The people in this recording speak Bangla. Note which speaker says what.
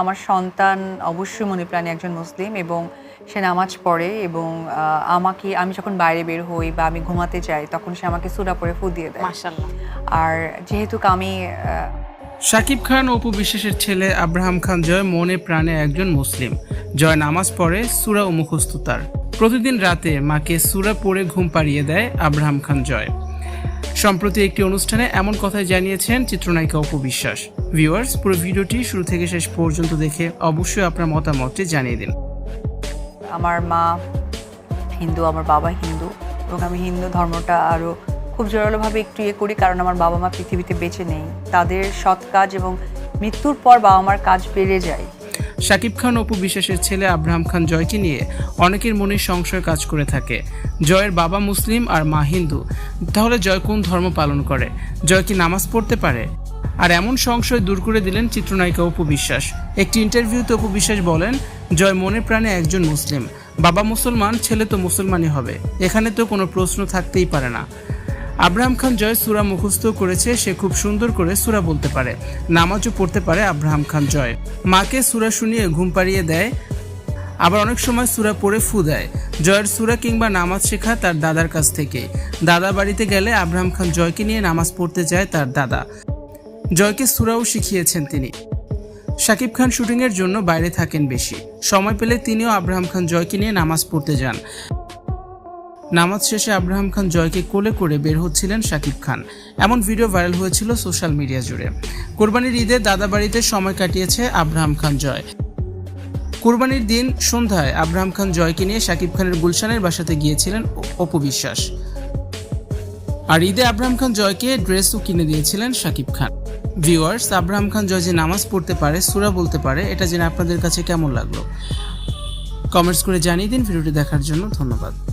Speaker 1: আমার সন্তান অবশ্যই মনে প্রাণে একজন মুসলিম এবং সে নামাজ পড়ে এবং আমাকে আমি যখন বাইরে বের হই বা আমি ঘুমাতে যাই তখন সে আমাকে সুরা পরে ফু দিয়ে দেয়। আর যেহেতু আমি
Speaker 2: শাকিব খান অপু বিশ্বাসের ছেলে আব্রাহাম খান জয় মনে প্রাণে একজন মুসলিম। জয় নামাজ পড়ে সুরা ও মুখস্থ তার। প্রতিদিন রাতে মাকে সুরা পড়ে ঘুম পাড়িয়ে দেয় আব্রাহাম খান জয়। সম্প্রতি একটি অনুষ্ঠানে এমন কথাই জানিয়েছেন চিত্রনায়িকা অপু বিশ্বাস। ভিউয়ার্স, পুরো ভিডিওটি শুরু থেকে শেষ পর্যন্ত দেখে অবশ্যই আপনার মতামতটি জানিয়ে দিন।
Speaker 1: আমার মা হিন্দু, আমার বাবা হিন্দু এবং আমি হিন্দু ধর্মটা আরও খুব জোরালোভাবে একটু ইয়ে করি কারণ আমার বাবা মা পৃথিবীতে বেঁচে নেই। তাদের সৎ কাজ এবং মৃত্যুর পর বাবা মার কাজ বেড়ে যায়।
Speaker 2: শাকিব খান অপু বিশ্বাসের ছেলে আব্রাহাম খান জয়কে নিয়ে অনেকের মনে সংশয় কাজ করে থাকে। জয়ের বাবা মুসলিম আর মা হিন্দু। তাহলে জয় কোন ধর্ম পালন করে? জয় কি নামাজ পড়তে পারে? আর এমন সংশয় দূর করে দিলেন চিত্রনায়িকা অপু বিশ্বাস। একটি ইন্টারভিউতে অপু বিশ্বাস বলেন, জয় মনে প্রাণে একজন মুসলিম। বাবা মুসলমান, ছেলে তো মুসলমানই হবে। এখানে তো কোনো প্রশ্ন থাকতেই পারে না। আব্রাহাম খান জয় সুরা মুখস্থ করেছে, সে খুব সুন্দর করে সুরা বলতে পারে। নামাজও পড়তে পারে আব্রাহাম খান জয়। মাকে সুরা শুনিয়ে ঘুম পাড়িয়ে দেয়, আবার অনেক সময় সুরা পড়ে ফু দেয়। জয়ের সুরা কিংবা নামাজ শেখা তার দাদার কাছ থেকে। দাদা বাড়িতে গেলে আব্রাহাম খান জয়কে নিয়ে নামাজ পড়তে যায় তার দাদা। জয়কে সুরাও শিখিয়েছেন তিনি। শাকিব খান শুটিংয়ের জন্য বাইরে থাকেন বেশি। সময় পেলে তিনিও আব্রাহাম খান জয়কে নিয়ে নামাজ পড়তে যান। নামাজ শেষে আব্রাহাম খান জয়কে কোলে করে বের হচ্ছিলেন শাকিব খান। এমন ভিডিও ভাইরাল হয়েছিল সোশ্যাল মিডিয়া জুড়ে। কোরবানির ঈদে দাদা বাড়িতে সময় কাটিয়েছে আব্রাহাম খান জয়। কোরবানির দিন সন্ধ্যায় আব্রাহাম খান জয়কে নিয়ে শাকিব খানের গুলশানের বাসাতে গিয়েছিলেন অ- অপু বিশ্বাস। আর ঈদে আব্রাহাম খান জয়কে ড্রেসও কিনে দিয়েছিলেন শাকিব খান। ভিউয়ার্স, আব্রাহাম খান জয় যে নামাজ পড়তে পারে, সুরা বলতে পারে, এটা জেনে আপনাদের কাছে কেমন লাগল? কমেন্টস করে জানিয়ে দিন, ভিডিওটি দেখার জন্য ধন্যবাদ।